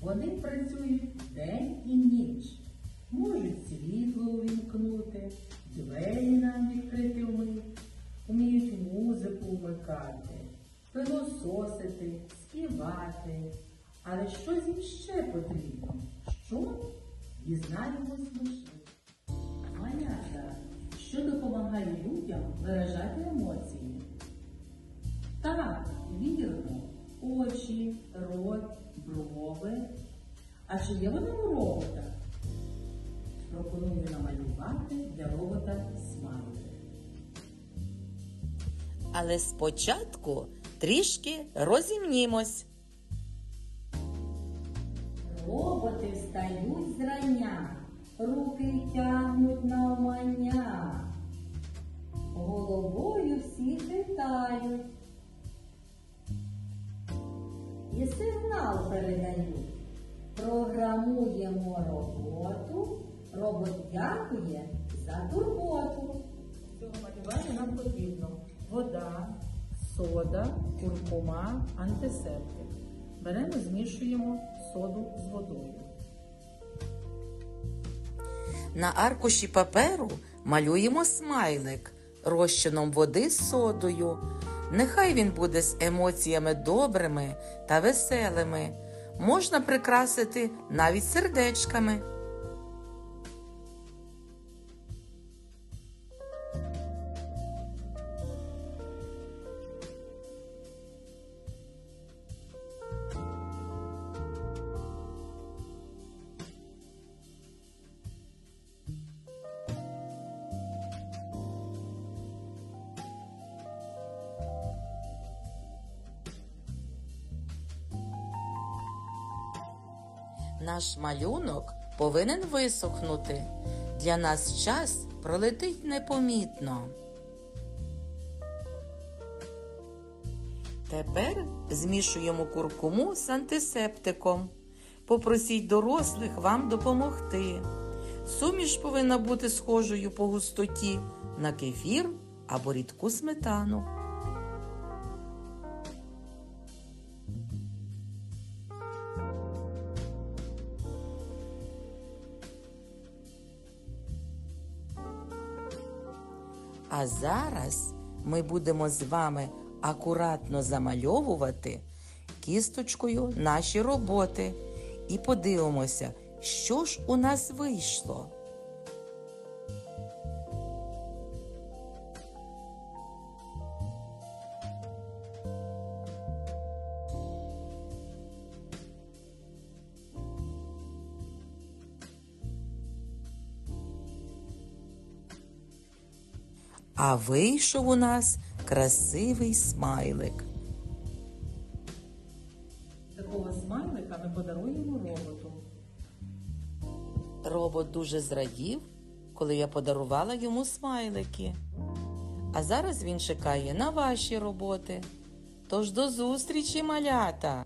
Вони працюють день і ніч. Можуть світло увімкнути, двері нам відкрити вмить, вміють музику вмикати, пилососити, співати. Але щось їм ще потрібно. Що? Дізнаємось швидко. Малята, що допомагає людям виражати емоції? Так, вірно, А чи є вони у робота? Пропоную намалювати для робота смайлик. Але спочатку трішки розімнімось. Роботи встають зрання, руки тягнуть на умання. Головою всі хитають. І сигнал передають. Програмуємо роботу, робот дякує за турботу. Цього малювання нам потрібно вода, сода, куркума, антисептик. Беремо, змішуємо соду з водою. На аркуші паперу малюємо смайлик розчином води з содою. Нехай він буде з емоціями добрими та веселими. Можна прикрасити навіть сердечками. Наш малюнок повинен висохнути. Для нас час пролетить непомітно. Тепер змішуємо куркуму з антисептиком. Попросіть дорослих вам допомогти. Суміш повинна бути схожою по густоті на кефір або рідку сметану. А зараз ми будемо з вами акуратно замальовувати кісточкою наші роботи і подивимося, що ж у нас вийшло. А вийшов у нас красивий смайлик. Такого смайлика ми подаруємо роботу. Робот дуже зрадів, коли я подарувала йому смайлики. А зараз він чекає на ваші роботи. Тож до зустрічі, малята!